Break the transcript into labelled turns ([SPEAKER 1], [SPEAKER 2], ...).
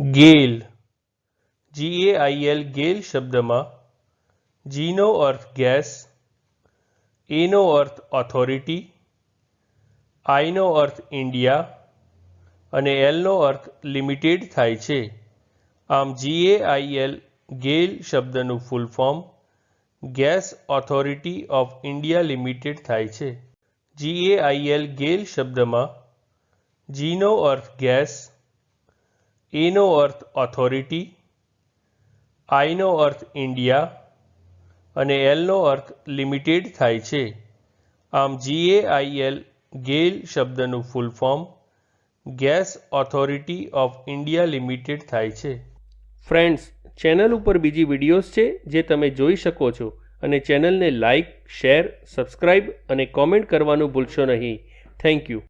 [SPEAKER 1] ગેલ જી એ આઈ L ગેલ શબ્દમાં જીનો અર્થ ગેસ એનો અર્થ ઓથોરિટી આઈનો અર્થ ઇન્ડિયા, અને એલનો અર્થ લિમિટેડ થાય છે. આમ જી એ આઈ એલ ગેલ શબ્દનું full form gas authority of India limited થાય છે. જી એ આઈ એલ ગેલ શબ્દમાં જીનો અર્થ ગેસ એનો અર્થ ઓથોરિટી આઈનો અર્થ ઇન્ડિયા અને એલનો અર્થ લિમિટેડ થાય છે. આમ જી એ આઈ એલ ગેલ શબ્દનું full form gas authority of India limited થાય છે. ફ્રેન્ડ્સ ચેનલ ઉપર બીજી વિડીયોઝ છે જે તમે જોઈ શકો છો અને ચેનલને લાઇક શેર સબસ્ક્રાઇબ અને કોમેન્ટ કરવાનું ભૂલશો નહીં. Thank you